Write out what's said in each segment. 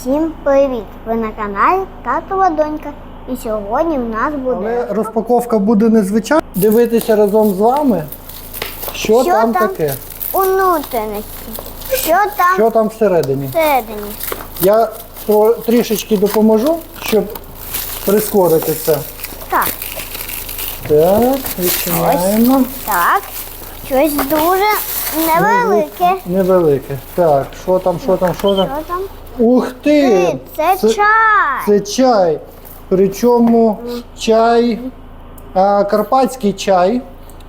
Всім привіт! Ви на каналі Татова Донька. І сьогодні в нас буде Але розпаковка буде незвичайна. Дивитися разом з вами, що, Що там, там? таке, внутрішності. Що там що там всередині. всередині? Я трішечки допоможу, щоб прискорити це. Так, Так, відчиняємо. так. Щось дуже невелике. Невелике. Так, що там, що там, що там? Що там? Ух ти! Ти, це, чай. Це чай. Причому чай, а, карпатський чай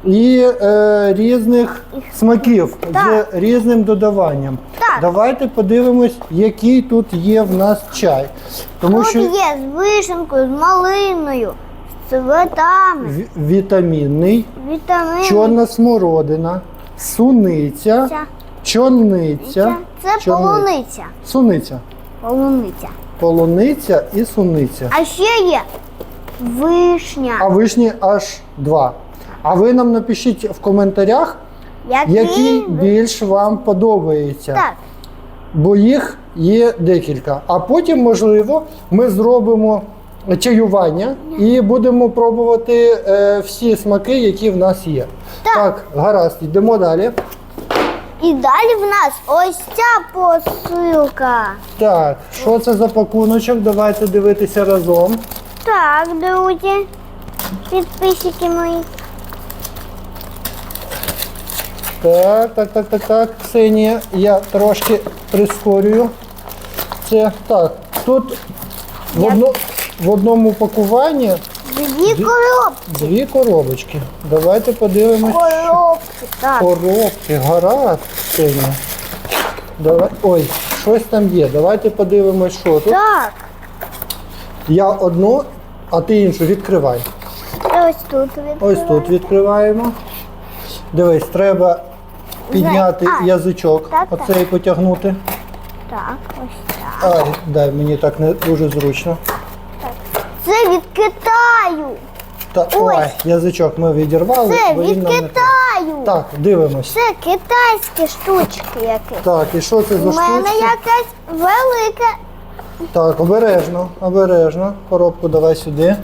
і е, різних смаків Так. з різним додаванням. Так. Давайте подивимось, який тут є в нас чай. Тому Тут що є з вишенкою, з малиною, з цветами, ві- вітамінний, вітамини. чорна смородина, суниця, Ця- чорниця, Це чорни- полуниця. суниця, Полуниця. полуниця і суниця. А ще є вишня. А вишні аж два. А ви нам напишіть в коментарях, Який який більш вам подобається. Так, Бо їх є декілька. А потім, можливо, ми зробимо чаювання і будемо пробувати е, всі смаки, які в нас є. Так. гаразд, йдемо далі. І далі в нас ось ця посилка. Так, що це за пакуночок? Давайте дивитися разом. Так, друзі, підписчики мої. Так, так, так, так, так. Ксенія, я трошки прискорюю. Це так. Тут в, одно, в одному пакуванні Дві коробки. дві коробочки. Давайте подивимось. Коробки, так. Коробки, гаразд, Ксенія. Давай. Ой, щось там є. Давайте подивимось, що тут. Так. Я одну, а ти іншу відкривай. Ось тут Ось тут відкриваємо. Дивись, треба підняти А, язичок, так, так. оцей потягнути. Так, ось так. Ай, дай, мені так не дуже зручно. Це від Китаю. Та, Ой. ой, язичок ми відірвали. Це бо від нам не треба. Китаю. Так, дивимось. Це китайські штучки якісь. Так, і що це за У мене штучки? якась велика. Так, обережно, обережно. Коробку давай сюди.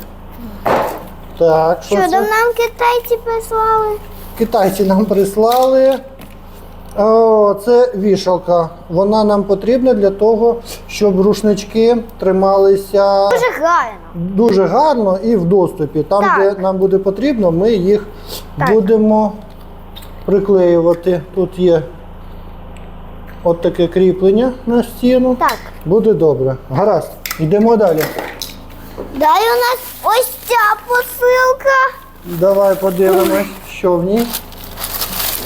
Так, що Що це? там нам китайці прислали? Китайці нам прислали. О, це вішалка. Вона нам потрібна для того, щоб рушнички трималися Дуже гарно. дуже гарно і в доступі. Там, Так. де нам буде потрібно, ми їх Так. будемо приклеювати. Тут є от таке кріплення на стіну. Так. Буде добре. Гаразд. Йдемо далі. Далі у нас ось ця посилка. Давай подивимось, що в ній.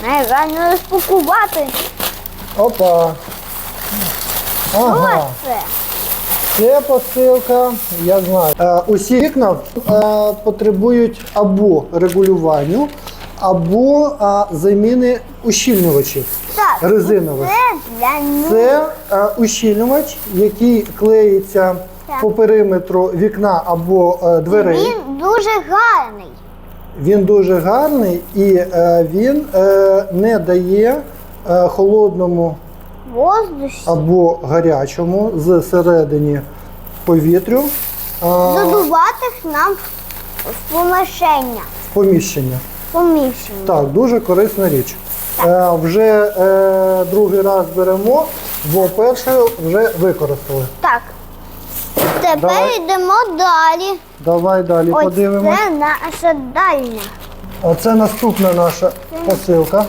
Найгарно розпакувати. Опа. Ага. Ось це. Це посилка, я знаю. Е, усі вікна е, потребують або регулюванню, або е, заміни ущільнювачів Так. резинових. Це для них. Це е, ущільнювач, який клеїться Так. по периметру вікна або е, дверей. Він дуже гарний. Він дуже гарний і е, він е, не дає е, холодному Воздух. або гарячому з середині повітрю е, Задувати нам в помешення. в поміщення. Поміщення. Так, дуже корисна річ. Е, вже е, другий раз беремо, бо перший вже використали. Так. Тепер Давай. йдемо далі. Давай далі Ось подивимось. це наша дальня. Оце наступна наша посилка,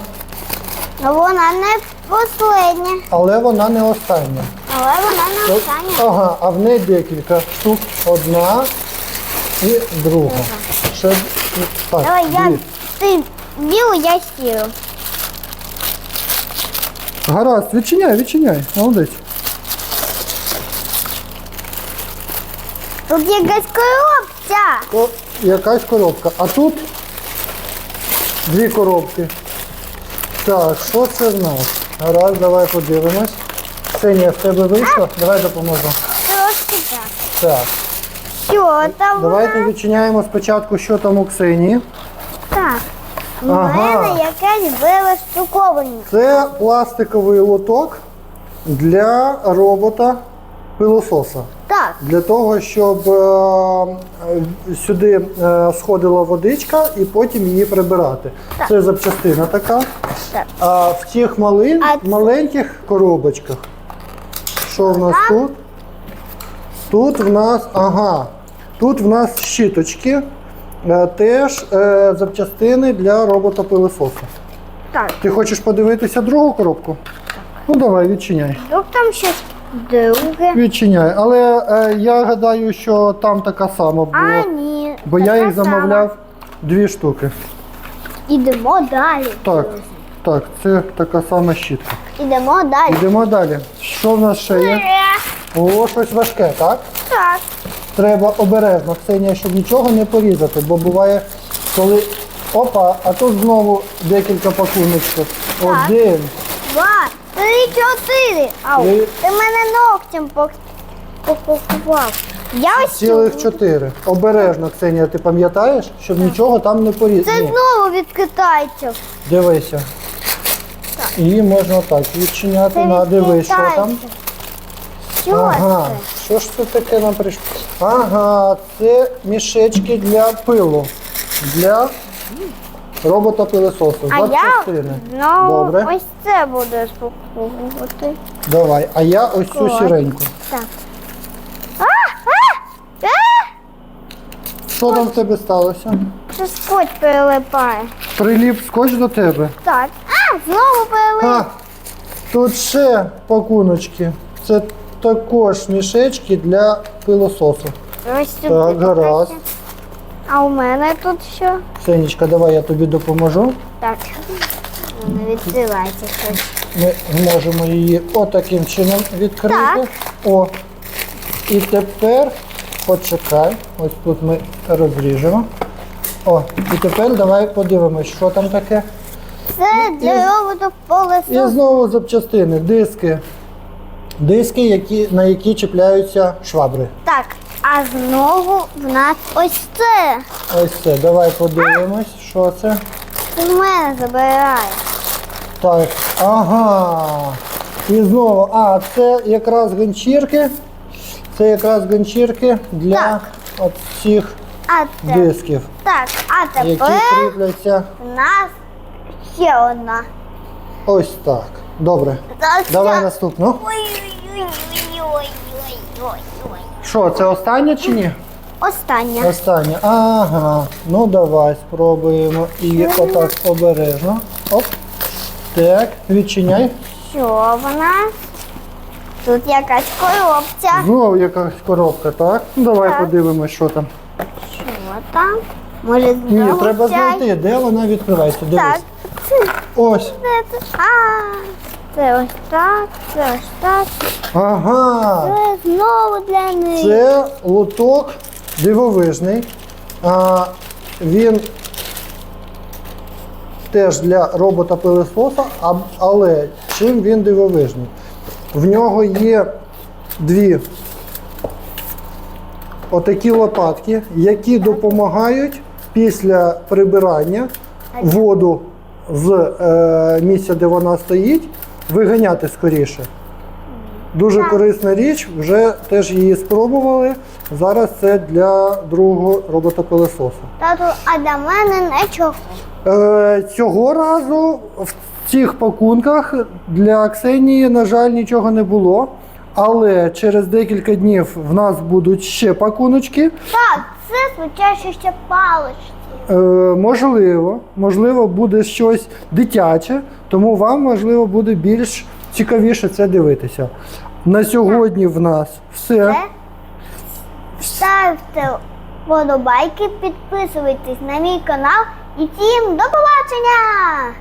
Вона не последня, але вона не остання. але вона не остання. Ага, а в неї декілька штук. Одна і друга. Ще так, Давай я дві. ти білу, я сіру. Гаразд, відчиняй, відчиняй. Молодець. Тут якась коробця. О, якась коробка. А тут дві коробки. Так, що це в нас? Гаразд, давай подивимось. Ксенія, в тебе вийшло? Давай допоможу. Трошки так. Так, Що там? давайте вона? відчиняємо спочатку, що там у Ксенії. Так. У Ага. мене якась біла штуковина. Це пластиковий лоток для робота пилососа. Так, Для того, щоб е, е, сюди е, сходила водичка і потім її прибирати. Так. Це запчастина така. так. А в цих малин, А маленьких коробочках. Що в нас тут? Тут в нас, ага, тут в нас щіточки, теж е, запчастини для робота-пилососа. Так. Ти хочеш подивитися другу коробку? Ну давай, відчиняй. Вдруг там щось друге. Відчиняй. Але е, я гадаю, що там така сама була. А, ні. Бо я така їх сама. замовляв дві штуки. Ідемо далі. Так, так, це така сама щітка. Ідемо далі. Йдемо далі. Що в нас ще є? О, щось важке, так? Так. Треба обережно, Ксенія, щоб нічого не порізати, бо буває, коли. Опа, а тут знову декілька пакуночків. Один. Два, три, чотири. Ау, Три. ти мене ногтем пок- покупував. Я ось Цілих цю. чотири. Обережно, Ксенія, ти пам'ятаєш, щоб нічого там не порізати. Це знову від китайців. Дивися. І можна так відчиняти. Це На, від дивись, що там. китайців. Що Ага, це? що ж це таке нам прийшло? Ага, це мішечки для пилу. Для робота пилососу. А я Запчастини. знову Добре. ось це буду спробувати. Давай, а я ось цю сіреньку. Так. А, а, а! Що там в тебе сталося? Це скотч перелипає. Приліп скотч до тебе. Так. А, знову перелип. А, тут ще пакуночки. Це також мішечки для пилососу. Ось сюди Так, гаразд. А у мене тут що? Сенечка, давай я тобі допоможу. Так. Не відкривається щось. Ми зможемо її отаким чином відкрити. Так. О. І тепер почекай. Ось тут ми розріжемо. О, і тепер давай подивимось, що там таке. Це для роботу І колесо. знову запчастини, диски. Диски, які, на які чіпляються швабри. Так, а знову в нас ось це. Ось це. Давай подивимось, що це. Ти в мене забирає. Так, ага. І знову, а, це якраз ганчірки. Це якраз ганчірки для Так. от цих А це. дисків, Так, а які тепер кріпляться в нас ще одна. ось так. Добре. Зараз Давай я- наступну. Ой-ой-ой-ой-ой-ой-ой. Що, це останнє чи ні? Остання. Останнє. Ага. Ну давай спробуємо. І отак обережно. Оп. Так, відчиняй. Що вона? Тут якась коробця. Знову якась коробка, так? Ну давай Так. подивимось, що там. Що там? Може Ні, треба знайти, де вона відкривається. Дивись. Так. Це, Ось. це, це. А, це ось так, це ось так. Ага. Це знову для неї. Це лоток дивовижний. А, він теж для робота пилососа, але чим він дивовижний? В нього є дві отакі лопатки, які допомагають після прибирання воду з е, місця, де вона стоїть, виганяти скоріше. Дуже корисна річ, вже теж її спробували. Зараз це для другого робота-пилососа. Тату, а для мене нічого. Е, цього разу в цих пакунках для Ксенії, на жаль, нічого не було. Але через декілька днів в нас будуть ще пакуночки. Так, це звичайно ще палички. Е, можливо, можливо, буде щось дитяче, тому вам можливо буде більш цікавіше це дивитися. На сьогодні в нас все. Ставте вподобайки, підписуйтесь на мій канал і всім до побачення!